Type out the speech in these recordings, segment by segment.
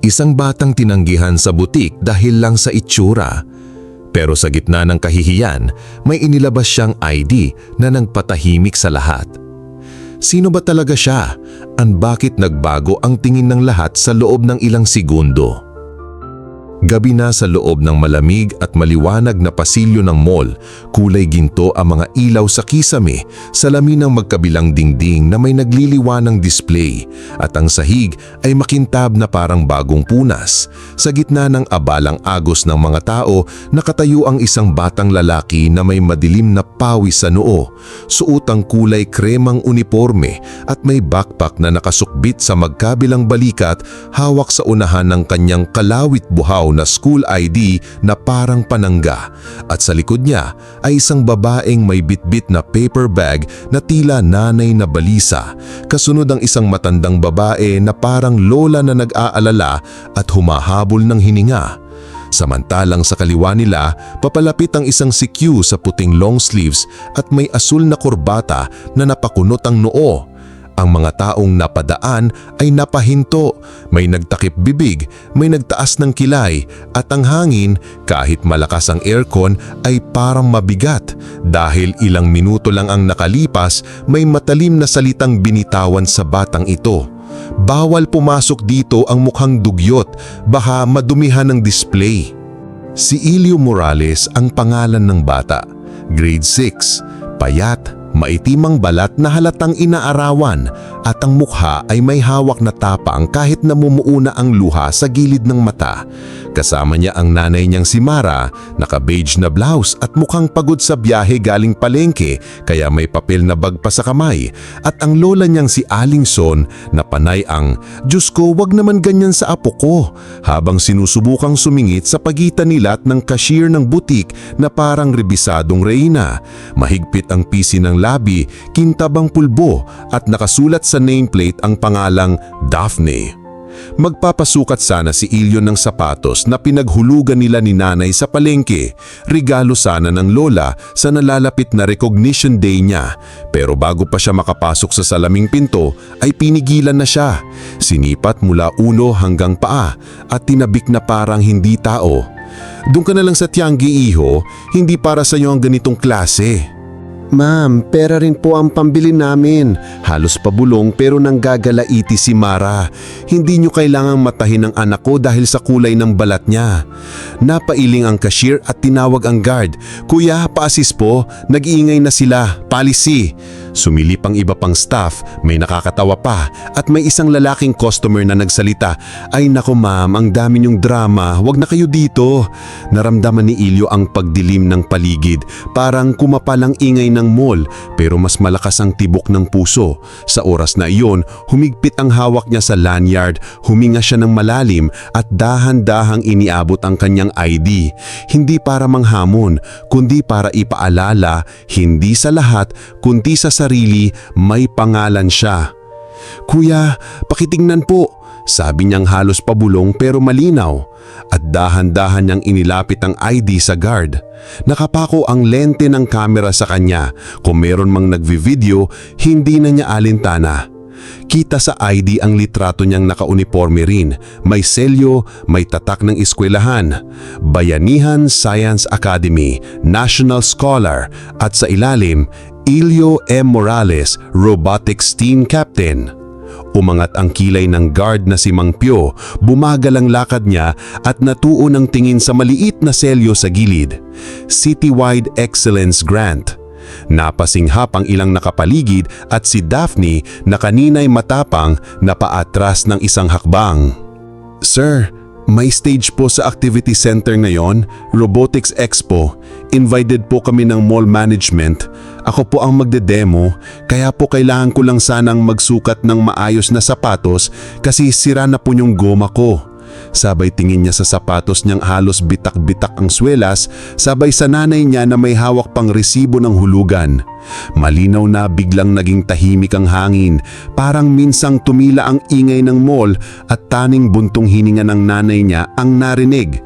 Isang batang tinanggihan sa butik dahil lang sa itsura. Pero sa gitna ng kahihiyan, may inilabas siyang ID na nagpatahimik sa lahat. Sino ba talaga siya? At bakit nagbago ang tingin ng lahat sa loob ng ilang segundo? Gabi na sa loob ng malamig at maliwanag na pasilyo ng mall, kulay ginto ang mga ilaw sa kisame, salamin ng magkabilang dingding na may nagliliwanang display at ang sahig ay makintab na parang bagong punas. Sa gitna ng abalang agos ng mga tao, nakatayo ang isang batang lalaki na may madilim na pawis sa noo, suot ang kulay kremang uniforme at may backpack na nakasukbit sa magkabilang balikat hawak sa unahan ng kanyang kalawit buhaw na school ID na parang panangga at sa likod niya ay isang babaeng may bitbit na paper bag na tila nanay na balisa kasunod ang isang matandang babae na parang lola na nag-aalala at humahabol ng hininga. Samantalang sa kaliwa nila, papalapit ang isang CQ sa puting long sleeves at may asul na kurbata na napakunot ang noo. Ang mga taong napadaan ay napahinto, may nagtakip bibig, may nagtaas ng kilay at ang hangin kahit malakas ang aircon ay parang mabigat dahil ilang minuto lang ang nakalipas may matalim na salitang binitawan sa batang ito. Bawal pumasok dito ang mukhang dugyot, baka madumihan ng display. Si Ilio Morales ang pangalan ng bata. Grade 6, payat, maitimang balat na halatang inaarawan at ang mukha ay may hawak na tapang kahit namumuuna ang luha sa gilid ng mata. Kasama niya ang nanay niyang si Mara, naka-beige na blouse at mukhang pagod sa biyahe galing palengke kaya may papel na bag pa sa kamay. At ang lola niyang si Aling Son na panay ang, Diyos ko wag naman ganyan sa apo ko, habang sinusubukang sumingit sa pagitan nila at ng cashier ng butik na parang rebisadong reyna. Mahigpit ang pisi ng labi, kintabang pulbo at nakasulat sa nameplate ang pangalang Daphne. Magpapasukat sana si Ilyon ng sapatos na pinaghulugan nila ni nanay sa palengke. Regalo sana ng lola sa nalalapit na recognition day niya. Pero bago pa siya makapasok sa salaming pinto ay pinigilan na siya. Sinipat mula ulo hanggang paa at tinabik na parang hindi tao. Doon ka na lang sa Tianggi Iho, hindi para sa iyo ang ganitong klase. Ma'am, pera rin po ang pambili namin. Halos pabulong pero nanggagalaiti si Mara. Hindi niyo kailangang matahin ang anak ko dahil sa kulay ng balat niya. Napailing ang cashier at tinawag ang guard. Kuya, paasis po. Nag-iingay na sila. Policy. Sumilip ang iba pang staff, may nakakatawa pa at may isang lalaking customer na nagsalita. Ay nako ma'am, ang dami niyong drama, wag na kayo dito. Naramdaman ni Ilyo ang pagdilim ng paligid, parang kumapalang ingay ng mall pero mas malakas ang tibok ng puso. Sa oras na iyon, humigpit ang hawak niya sa lanyard, huminga siya ng malalim at dahan-dahang iniabot ang kanyang ID. Hindi para manghamon, kundi para ipaalala, hindi sa lahat, kundi sa sarili, may pangalan siya. Kuya, pakitingnan po, sabi niyang halos pabulong pero malinaw. At dahan-dahan niyang inilapit ang ID sa guard. Nakapako ang lente ng kamera sa kanya. Kung meron mang nagvi-video, hindi na niya alintana. Kita sa ID ang litrato niyang nakauniforme rin. May selyo, may tatak ng eskwelahan. Bayanihan Science Academy, National Scholar at sa ilalim, Ilio M. Morales, Robotics Team Captain. Umangat ang kilay ng guard na si Mang Pio, bumagal ang lakad niya at natuon ang tingin sa maliit na selyo sa gilid. Citywide Excellence Grant. Napasinghap ang ilang nakapaligid at si Daphne na kanina'y matapang na paatras ng isang hakbang. Sir, may stage po sa activity center ngayon, Robotics Expo. Invited po kami ng mall management. Ako po ang magde-demo, kaya po kailangan ko lang sanang magsukat ng maayos na sapatos kasi sira na po yung goma ko. Sabay tingin niya sa sapatos niyang halos bitak-bitak ang swelas, sabay sa nanay niya na may hawak pang resibo ng hulugan. Malinaw na biglang naging tahimik ang hangin, parang minsang tumila ang ingay ng mall at taning buntong hininga ng nanay niya ang narinig.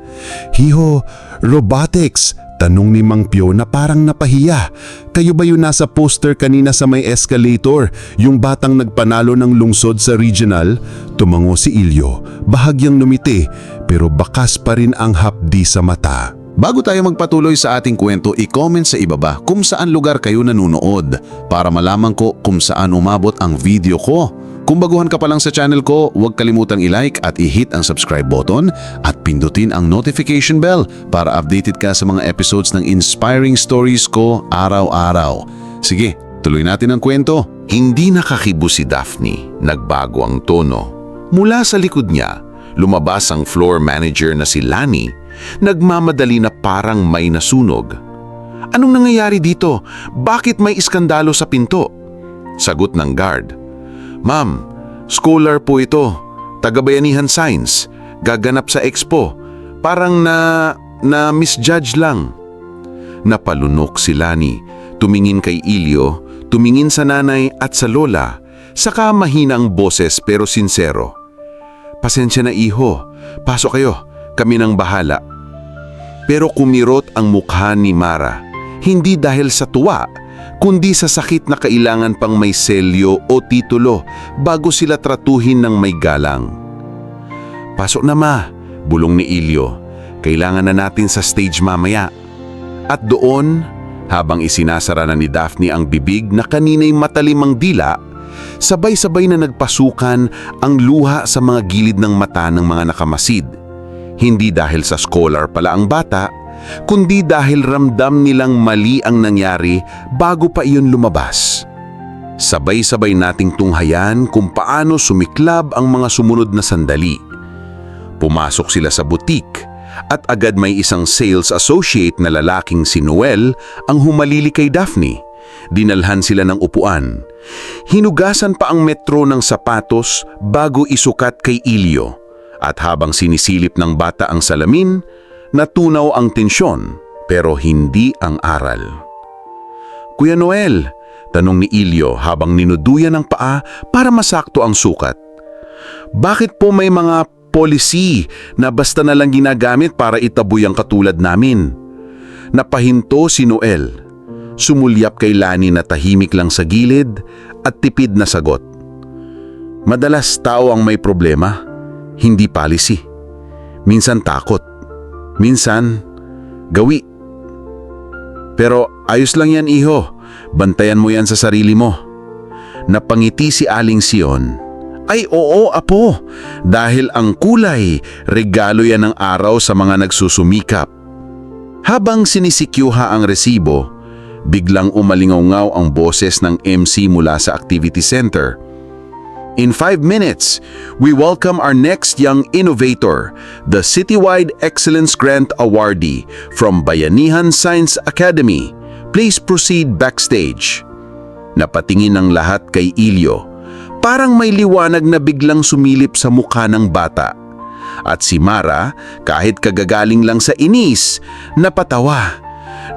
Hiho, robotics! Tanong ni Mang Pio na parang napahiya. Kayo ba yung nasa poster kanina sa may escalator? Yung batang nagpanalo ng lungsod sa regional? Tumango si Ilyo. Bahagyang numiti, pero bakas pa rin ang hapdi sa mata. Bago tayo magpatuloy sa ating kwento, i-comment sa ibaba kung saan lugar kayo nanunood para malaman ko kung saan umabot ang video ko. Kung baguhan ka pa lang sa channel ko, huwag kalimutang i-like at i-hit ang subscribe button at pindutin ang notification bell para updated ka sa mga episodes ng inspiring stories ko araw-araw. Sige, tuloy natin ang kwento. Hindi nakakibo si Daphne, nagbago ang tono. Mula sa likod niya, lumabas ang floor manager na si Lani, nagmamadali na parang may nasunog. Anong nangyayari dito? Bakit may iskandalo sa pinto? Sagot ng guard. Ma'am, scholar po ito. Taga-Bayanihan Science. Gaganap sa expo. Parang na... na misjudge lang. Napalunok si Lani. Tumingin kay Ilyo, tumingin sa nanay at sa lola. Saka mahina ang boses pero sinsero. Pasensya na iho. Pasok kayo. Kami nang bahala. Pero kumirot ang mukha ni Mara. Hindi dahil sa tuwa, kundi sa sakit na kailangan pang may selyo o titulo bago sila tratuhin ng may galang. Pasok na ma, bulong ni Ilyo. Kailangan na natin sa stage mamaya. At doon, habang isinasara na ni Daphne ang bibig na kanina'y matalimang dila, sabay-sabay na nagpasukan ang luha sa mga gilid ng mata ng mga nakamasid. Hindi dahil sa scholar pala ang bata, kundi dahil ramdam nilang mali ang nangyari bago pa iyon lumabas. Sabay-sabay nating tunghayan kung paano sumiklab ang mga sumunod na sandali. Pumasok sila sa butik at agad may isang sales associate na lalaking si Noel ang humalili kay Daphne. Dinalhan sila ng upuan. Hinugasan pa ang metro ng sapatos bago isukat kay Ilyo. At habang sinisilip ng bata ang salamin, natunaw ang tensyon pero hindi ang aral. Kuya Noel, tanong ni Ilyo habang ninuduyan ng paa para masakto ang sukat. Bakit po may mga policy na basta na lang ginagamit para itaboy ang katulad namin? Napahinto si Noel. Sumulyap kay Lani na tahimik lang sa gilid at tipid na sagot. Madalas tao ang may problema, hindi policy. Minsan takot, minsan gawi. Pero ayos lang yan iho, bantayan mo yan sa sarili mo. Napangiti si Aling Sion. Ay oo apo, dahil ang kulay, regalo yan ng araw sa mga nagsusumikap. Habang sinisikyuha ang resibo, biglang umalingaw ang boses ng MC mula sa activity center. In five minutes, we welcome our next young innovator, the Citywide Excellence Grant Awardee from Bayanihan Science Academy. Please proceed backstage. Napatingin ang lahat kay Ilyo. Parang may liwanag na biglang sumilip sa mukha ng bata. At si Mara, kahit kagagaling lang sa inis, napatawa.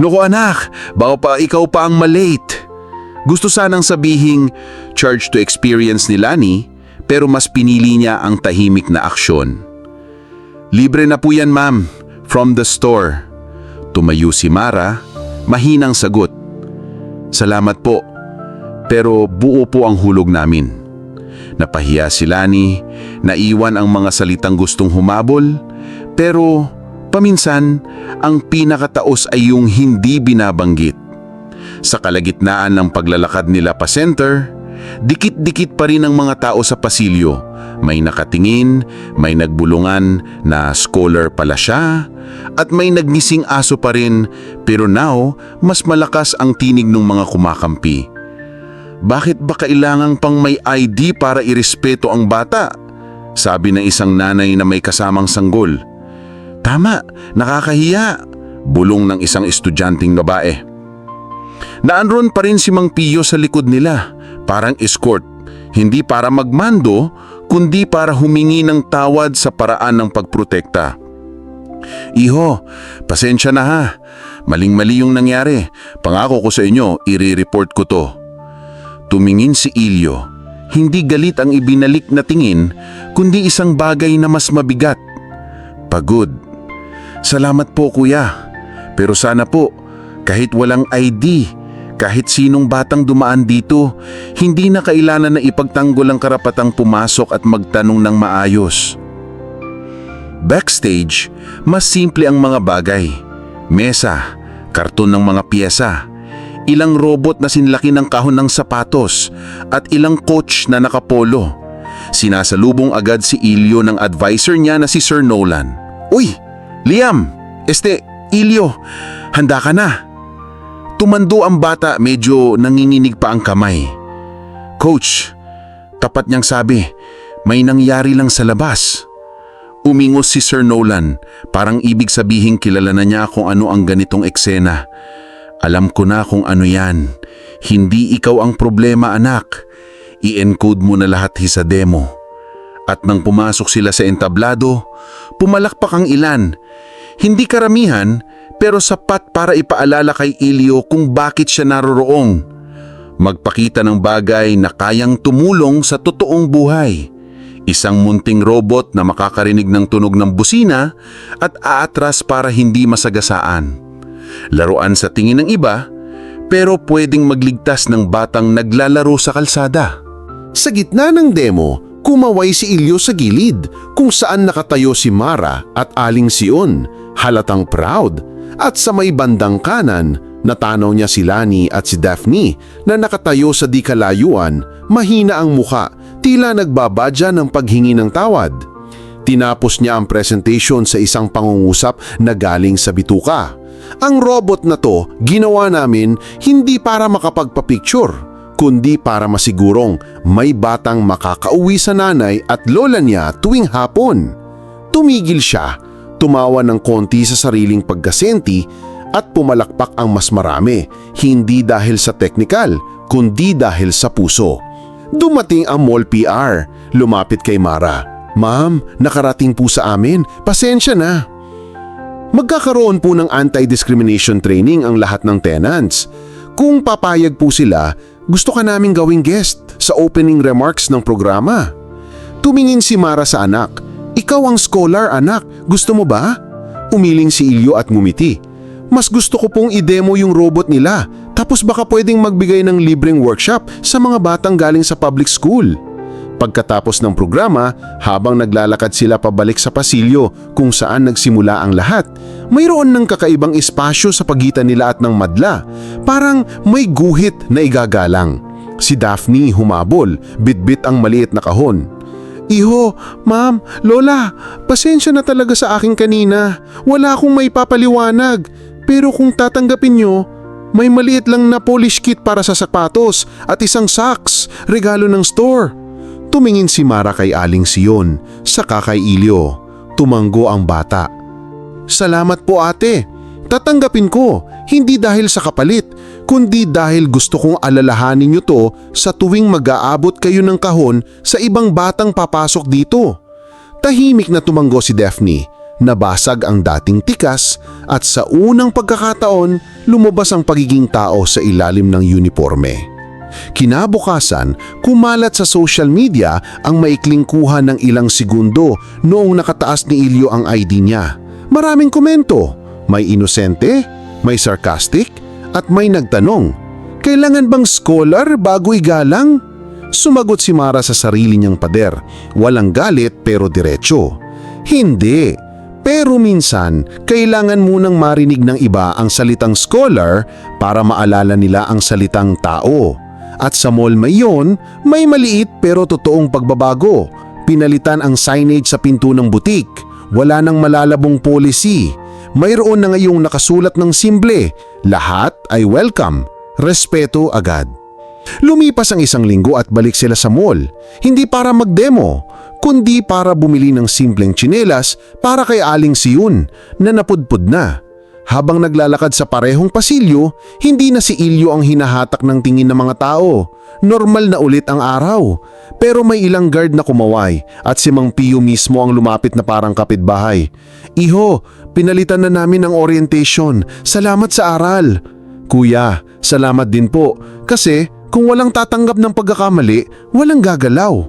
Naku anak, baka pa ikaw pa ang malate. Gusto sanang sabihing charge to experience ni Lani, pero mas pinili niya ang tahimik na aksyon. Libre na po yan ma'am, from the store. Tumayo si Mara, mahinang sagot. Salamat po, pero buo po ang hulog namin. Napahiya si Lani, naiwan ang mga salitang gustong humabol, pero paminsan ang pinakataos ay yung hindi binabanggit. Sa kalagitnaan ng paglalakad nila pa center, dikit-dikit pa rin ang mga tao sa pasilyo. May nakatingin, may nagbulungan na scholar pala siya, at may nagnising aso pa rin pero now mas malakas ang tinig ng mga kumakampi. Bakit ba kailangang pang may ID para irespeto ang bata? Sabi ng isang nanay na may kasamang sanggol. Tama, nakakahiya. Bulong ng isang estudyanteng babae. Naanron pa rin si Mang Pio sa likod nila, parang escort. Hindi para magmando, kundi para humingi ng tawad sa paraan ng pagprotekta. Iho, pasensya na ha. Maling-mali yung nangyari. Pangako ko sa inyo, i-report ko to. Tumingin si Ilyo. Hindi galit ang ibinalik na tingin, kundi isang bagay na mas mabigat. Pagod. Salamat po kuya. Pero sana po, kahit walang ID, kahit sinong batang dumaan dito, hindi na kailangan na ipagtanggol ang karapatang pumasok at magtanong ng maayos. Backstage, mas simple ang mga bagay. Mesa, karton ng mga piyesa, ilang robot na sinlaki ng kahon ng sapatos, at ilang coach na nakapolo. Sinasalubong agad si Ilyo ng advisor niya na si Sir Nolan. Uy, Liam, este, Ilyo, handa ka na. Tumando ang bata medyo nanginginig pa ang kamay. Coach, tapat niyang sabi, may nangyari lang sa labas. Umingos si Sir Nolan, parang ibig sabihin kilala na niya kung ano ang ganitong eksena. Alam ko na kung ano yan. Hindi ikaw ang problema anak. I-encode mo na lahat sa demo. At nang pumasok sila sa entablado, pumalakpak ang ilan. Hindi karamihan, pero sapat para ipaalala kay Ilio kung bakit siya naroroong. Magpakita ng bagay na kayang tumulong sa totoong buhay. Isang munting robot na makakarinig ng tunog ng busina at aatras para hindi masagasaan. Laruan sa tingin ng iba, pero pwedeng magligtas ng batang naglalaro sa kalsada. Sa gitna ng demo, kumaway si Ilyo sa gilid kung saan nakatayo si Mara at Aling Sion, halatang proud. At sa may bandang kanan, natanaw niya si Lani at si Daphne na nakatayo sa di kalayuan, mahina ang muka, tila nagbabadya ng paghingi ng tawad. Tinapos niya ang presentation sa isang pangungusap na galing sa bituka. Ang robot na to ginawa namin hindi para makapagpa-picture, kundi para masigurong may batang makakauwi sa nanay at lola niya tuwing hapon. Tumigil siya, tumawa ng konti sa sariling pagkasenti at pumalakpak ang mas marami, hindi dahil sa technical, kundi dahil sa puso. Dumating ang mall PR, lumapit kay Mara. Ma'am, nakarating po sa amin, pasensya na. Magkakaroon po ng anti-discrimination training ang lahat ng tenants. Kung papayag po sila, gusto ka naming gawing guest sa opening remarks ng programa. Tumingin si Mara sa anak. Ikaw ang scholar anak, gusto mo ba? Umiling si Ilyo at ngumiti. Mas gusto ko pong i-demo yung robot nila tapos baka pwedeng magbigay ng libreng workshop sa mga batang galing sa public school. Pagkatapos ng programa, habang naglalakad sila pabalik sa pasilyo kung saan nagsimula ang lahat, mayroon ng kakaibang espasyo sa pagitan nila at ng madla. Parang may guhit na igagalang. Si Daphne humabol, bitbit ang maliit na kahon. Iho, ma'am, lola, pasensya na talaga sa akin kanina. Wala akong may papaliwanag. Pero kung tatanggapin nyo, may maliit lang na polish kit para sa sapatos at isang socks, regalo ng store. Tumingin si Mara kay Aling Sion, saka kay Ilyo. Tumanggo ang bata. Salamat po ate. Tatanggapin ko, hindi dahil sa kapalit, kundi dahil gusto kong alalahanin nyo to sa tuwing mag-aabot kayo ng kahon sa ibang batang papasok dito. Tahimik na tumanggo si Daphne. Nabasag ang dating tikas at sa unang pagkakataon, lumabas ang pagiging tao sa ilalim ng uniforme. Kinabukasan, kumalat sa social media ang maikling kuha ng ilang segundo noong nakataas ni Ilyo ang ID niya. Maraming komento, may inosente, may sarcastic, at may nagtanong, Kailangan bang scholar bago igalang? Sumagot si Mara sa sarili niyang pader, walang galit pero diretso. Hindi, pero minsan kailangan munang marinig ng iba ang salitang scholar para maalala nila ang salitang tao. At sa mall mayon, may maliit pero totoong pagbabago. Pinalitan ang signage sa pinto ng butik. Wala nang malalabong policy. Mayroon na ngayong nakasulat ng simple. Lahat ay welcome. Respeto agad. Lumipas ang isang linggo at balik sila sa mall. Hindi para mag-demo, kundi para bumili ng simpleng tsinelas para kay Aling Siyun na napudpud na. Habang naglalakad sa parehong pasilyo, hindi na si Ilyo ang hinahatak ng tingin ng mga tao. Normal na ulit ang araw. Pero may ilang guard na kumaway at si Mang Pio mismo ang lumapit na parang kapitbahay. Iho, pinalitan na namin ang orientation. Salamat sa aral. Kuya, salamat din po. Kasi kung walang tatanggap ng pagkakamali, walang gagalaw.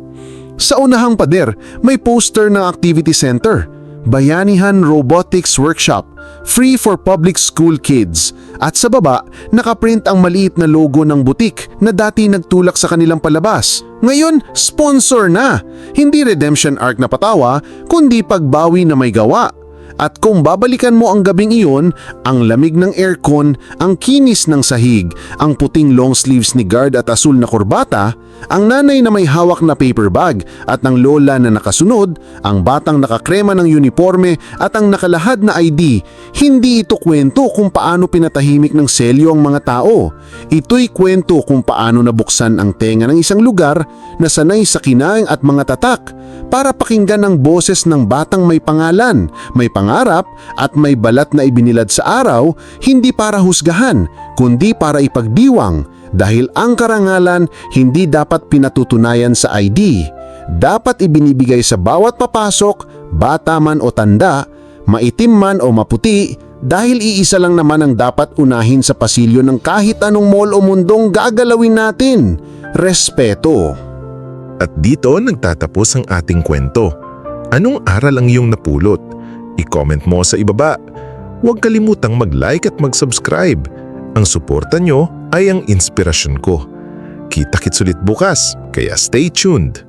Sa unahang pader, may poster ng activity center. Bayanihan Robotics Workshop, free for public school kids. At sa baba, nakaprint ang maliit na logo ng butik na dati nagtulak sa kanilang palabas. Ngayon, sponsor na! Hindi redemption arc na patawa, kundi pagbawi na may gawa. At kung babalikan mo ang gabing iyon, ang lamig ng aircon, ang kinis ng sahig, ang puting long sleeves ni guard at asul na kurbata, ang nanay na may hawak na paper bag at ang lola na nakasunod, ang batang nakakrema ng uniforme at ang nakalahad na ID, hindi ito kwento kung paano pinatahimik ng selyo ang mga tao. Ito'y kwento kung paano nabuksan ang tenga ng isang lugar na sanay sa kinaing at mga tatak para pakinggan ang boses ng batang may pangalan, may pangarap at may balat na ibinilad sa araw, hindi para husgahan, kundi para ipagdiwang dahil ang karangalan hindi dapat pinatutunayan sa ID. Dapat ibinibigay sa bawat papasok, bata man o tanda, maitim man o maputi, dahil iisa lang naman ang dapat unahin sa pasilyo ng kahit anong mall o mundong gagalawin natin. Respeto. At dito nagtatapos ang ating kwento. Anong aral ang iyong napulot? I-comment mo sa ibaba. Huwag kalimutang mag-like at mag-subscribe. Ang suporta nyo ay ang inspirasyon ko. Kita-kits ulit bukas, kaya stay tuned.